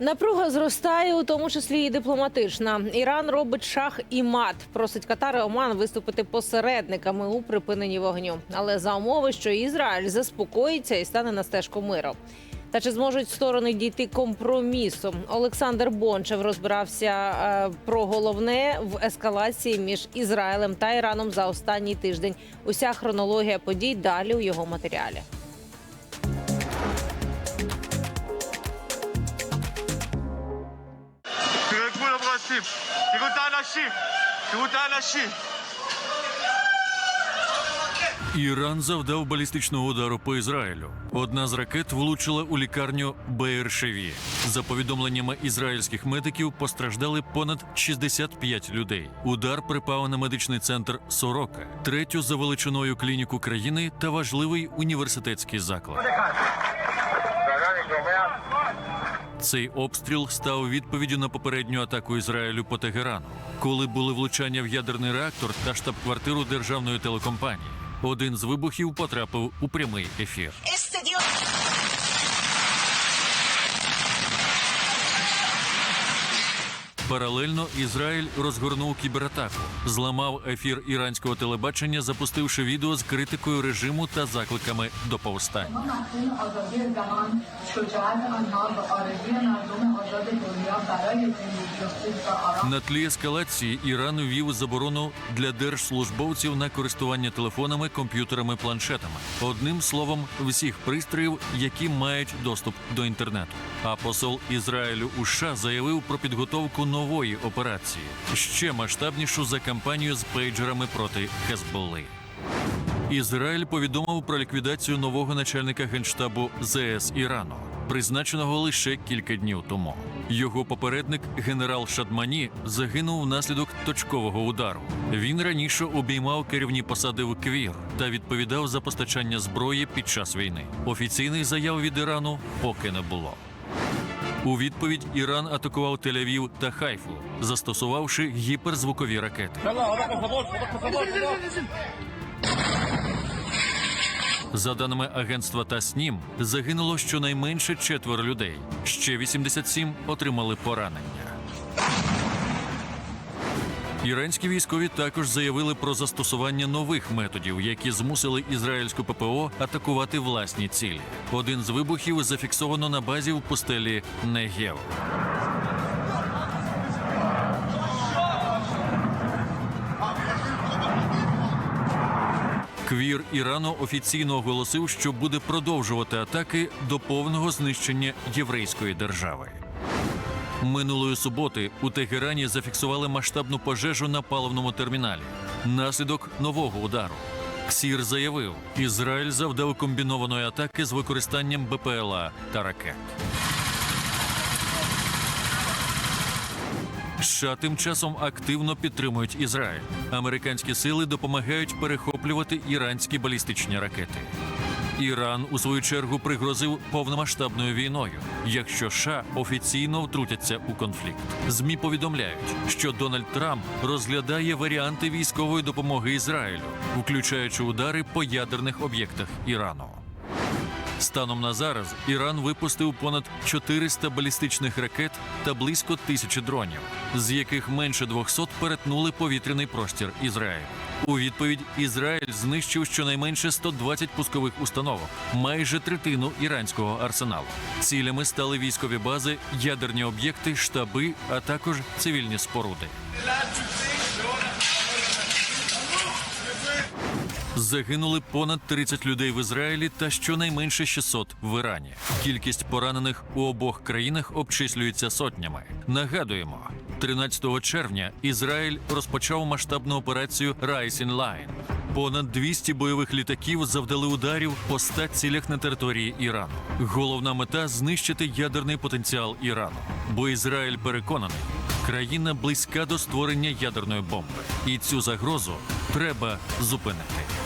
Напруга зростає, у тому числі і дипломатична. Іран робить шах і мат. Просить Катар і Оман виступити посередниками у припиненні вогню, але за умови, що Ізраїль заспокоїться і стане на стежку миру. Та чи зможуть сторони дійти компромісу? Олександр Бончев розбирався е, про головне в ескалації між Ізраїлем та Іраном за останній тиждень. Уся хронологія подій далі у його матеріалі. תרגעו לברסים, תראו את האנשים, תראו את האנשים. Іран завдав балістичного удару по Ізраїлю. Одна з ракет влучила у лікарню Беєр-Шеві. За повідомленнями ізраїльських медиків, постраждали понад 65 людей. Удар припав на медичний центр Сорока, третю за величиною клініку країни та важливий університетський заклад. Цей обстріл став відповіддю на попередню атаку Ізраїлю по Тегерану, коли були влучання в ядерний реактор та штаб-квартиру державної телекомпанії. Один з вибухів потрапив у прямий ефір. Паралельно Ізраїль розгорнув кібератаку, зламав ефір іранського телебачення, запустивши відео з критикою режиму та закликами до повстань. На тлі ескалації Іран ввів заборону для держслужбовців на користування телефонами, комп'ютерами, планшетами, одним словом, всіх пристроїв, які мають доступ до інтернету. А посол Ізраїлю у США заявив про підготовку нового нової операції, ще масштабнішу за кампанію з пейджерами проти Хезболли. Ізраїль повідомив про ліквідацію нового начальника генштабу ЗС Ірану, призначеного лише кілька днів тому. Його попередник генерал Шадмані загинув внаслідок точкового удару. Він раніше обіймав керівні посади в Квір та відповідав за постачання зброї під час війни. Офіційних заяв від Ірану поки не було. У відповідь Іран атакував Тель-Авів та Хайфу, застосувавши гіперзвукові ракети. За даними агентства Таснім, загинуло щонайменше четверо людей. Ще 87 отримали поранення. Іранські військові також заявили про застосування нових методів, які змусили ізраїльську ППО атакувати власні цілі. Один з вибухів зафіксовано на базі в пустелі Негев. Квір Ірану офіційно оголосив, що буде продовжувати атаки до повного знищення єврейської держави. Минулої суботи у Тегерані зафіксували масштабну пожежу на паливному терміналі. Наслідок нового удару. Ксір заявив, Ізраїль завдав комбінованої атаки з використанням БПЛА та ракет. США тим часом активно підтримують Ізраїль. Американські сили допомагають перехоплювати іранські балістичні ракети. Іран у свою чергу пригрозив повномасштабною війною, якщо США офіційно втрутяться у конфлікт. Змі повідомляють, що Дональд Трамп розглядає варіанти військової допомоги Ізраїлю, включаючи удари по ядерних об'єктах Ірану. Станом на зараз Іран випустив понад 400 балістичних ракет та близько тисячі дронів, з яких менше 200 перетнули повітряний простір Ізраїлю. У відповідь Ізраїль знищив щонайменше 120 пускових установок, майже третину іранського арсеналу. Цілями стали військові бази, ядерні об'єкти, штаби, а також цивільні споруди. Загинули понад 30 людей в Ізраїлі та щонайменше 600 в Ірані. Кількість поранених у обох країнах обчислюється сотнями. Нагадуємо, 13 червня Ізраїль розпочав масштабну операцію Rising Line. Понад 200 бойових літаків завдали ударів по 100 цілях на території Ірану. Головна мета знищити ядерний потенціал Ірану, бо Ізраїль переконаний, країна близька до створення ядерної бомби, і цю загрозу треба зупинити.